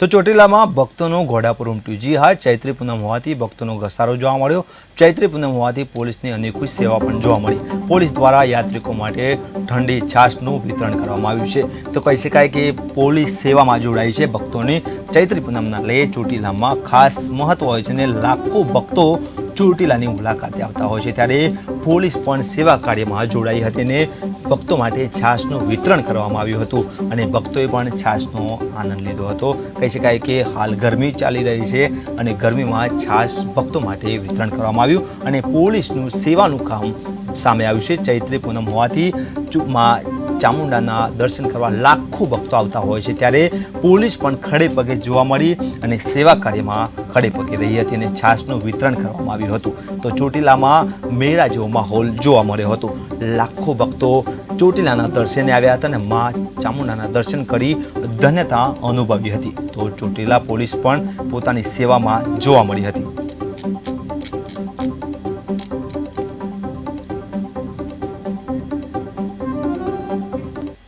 તો ચોટીલામાં ભક્તોનું ઘોડાપુર ઉમટ્યું જી હા, ચૈત્રી પૂનમ હોવાથી ભક્તોનો ઘસારો જોવા મળ્યો. ચૈત્રી પૂનમ હોવાથી પોલીસની અનેકુશ સેવા પણ જોવા મળી. પોલીસ દ્વારા યાત્રિકો માટે ઠંડી છાશનું વિતરણ કરવામાં આવ્યું છે. તો કહી શકાય કે પોલીસ સેવામાં જોડાઈ છે. ભક્તોની ચૈત્રી પૂનમના લઈ ચોટીલામાં ખાસ મહત્વ હોય છે અને લાખો ભક્તો ચોટીલાની મુલાકાતે આવતા હોય છે. ત્યારે પોલીસ પણ સેવા કાર્યમાં જોડાઈ હતી અને ભક્તો માટે છાશનું વિતરણ કરવામાં આવ્યું હતું અને ભક્તોએ પણ છાશનો આનંદ લીધો હતો. કહી શકાય કે હાલ ગરમી ચાલી રહી છે અને ગરમીમાં છાશ ભક્તો માટે વિતરણ કરવામાં આવ્યું અને પોલીસનું સેવાનું કામ સામે આવ્યું છે. ચૈત્રી પૂનમ હોવાથી માં ચામુંડાના દર્શન કરવા લાખો ભક્તો આવતા હોય છે. ત્યારે પોલીસ પણ ખડે પગે જોવા મળી અને સેવા કાર્યમાં ખડે પગે રહી હતી અને છાશનું વિતરણ કરવામાં આવ્યું હતું. તો ચોટીલામાં મેરા જેવો માહોલ જોવા મળ્યો હતો. લાખો ભક્તો ચોટીલાના દર્શને આવ્યા હતા અને મા ચામુંડાના દર્શન કરી ધન્યતા અનુભવી હતી. તો ચોટીલા પોલીસ પણ પોતાની સેવામાં જોવા મળી હતી.